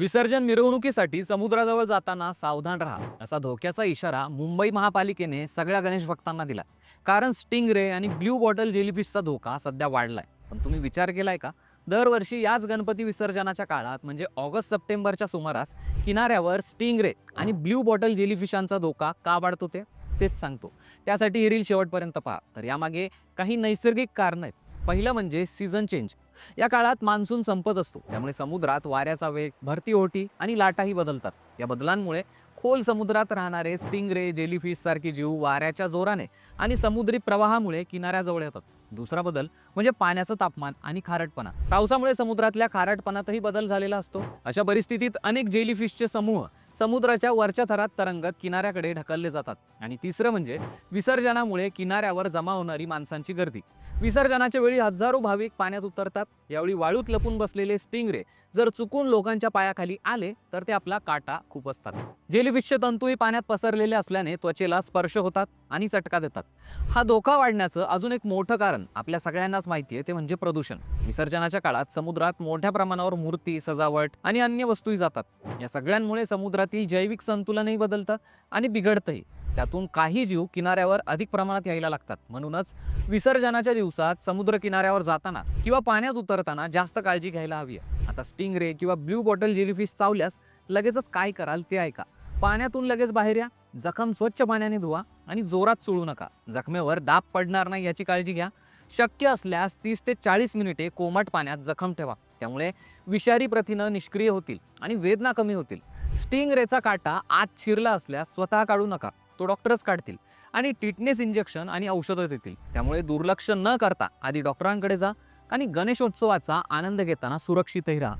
विसर्जन मिरवणुकीसाठी समुद्राजवळ जाताना सावधान राहा असा धोक्याचा इशारा मुंबई महापालिकेने सगळ्या गणेश भक्तांना दिला. कारण स्टिंग रे आणि ब्ल्यू बॉटल जेलीफिशचा धोका सध्या वाढलाय. पण तुम्ही विचार केलाय का? दरवर्षी याच गणपती विसर्जनाच्या काळात म्हणजे ऑगस्ट सप्टेंबरच्या सुमारास किनाऱ्यावर स्टिंग रे आणि ब्ल्यू बॉटल जेलीफिशांचा धोका का वाढतो ते? तेच सांगतो. त्यासाठी ही रील शेवटपर्यंत पहा. तर यामागे काही नैसर्गिक कारणं आहेत. पहिलं म्हणजे सीझन चेंज या काळात मान्सून संपत असतो. त्यामुळे समुद्रात वाऱ्याचा वेग भरती ओटी आणि लाटाही बदलतात. या बदलांमुळे खोल समुद्रात राहणारे स्टिंगरे जेलीफिश सारखी जीव वाऱ्याच्या जोराने आणि समुद्री प्रवाहामुळे किनाऱ्याजवळ येतात. दुसरा बदल म्हणजे पाण्याचं तापमान आणि खारटपणा. पावसामुळे समुद्रातल्या खारटपणातही बदल झालेला असतो. अशा परिस्थितीत अनेक जेलीफिशचे समूह समुद्राच्या वरच्या थरात तरंगत किनाऱ्याकडे ढकलले जातात. आणि तिसरं म्हणजे विसर्जनामुळे किनाऱ्यावर जमा होणारी माणसांची गर्दी. विसर्जनाच्या वेळी हजारो भाविक पाण्यात उतरतात. यावेळी वाळूत लपून बसलेले स्टिंगरे जर चुकून लोकांच्या पायाखाली आले तर ते आपला काटा खूप असतात. जेलीफिशचे तंतूही पाण्यात पसरलेले असल्याने त्वचेला स्पर्श होतात आणि चटका देतात. हा धोका वाढण्याचं अजून एक मोठं कारण आपल्या सगळ्यांनाच माहिती आहे ते म्हणजे प्रदूषण. विसर्जनाच्या काळात समुद्रात मोठ्या प्रमाणावर मूर्ती सजावट आणि अन्य वस्तूही जातात. या सगळ्यांमुळे समुद्रात प्रमाणातील जैविक संतुलनही बदलतं आणि बिघडतंही. त्यातून काही जीव किनाऱ्यावर अधिक प्रमाणात यायला लागतात. म्हणूनच विसर्जनाच्या दिवसात समुद्र किनाऱ्यावर जाताना किंवा पाण्यात उतरताना जास्त काळजी घ्यायला हवी आहे. आता स्टिंग रे किंवा ब्ल्यू बॉटल जेलीफिश चावल्यास लगेचच काय कराल ते ऐका. पाण्यातून लगेच बाहेर या. जखम स्वच्छ पाण्याने धुवा आणि जोरात चुळू नका. जखमेवर दाब पडणार नाही याची काळजी घ्या. शक्य असल्यास तीस ते चाळीस मिनिटे कोमट पाण्यात जखम ठेवा. त्यामुळे विषारी प्रथिनं निष्क्रिय होतील आणि वेदना कमी होतील. स्टिंग रेचा काटा आत शिरला असल्यास स्वतः काढू नका. तो डॉक्टरच काढतील. आणि टिटनेस इंजेक्शन आणि औषधं देतील. त्यामुळे दुर्लक्ष न करता आधी डॉक्टरांकडे जा. आणि गणेशोत्सवाचा आनंद घेताना सुरक्षितही राहा.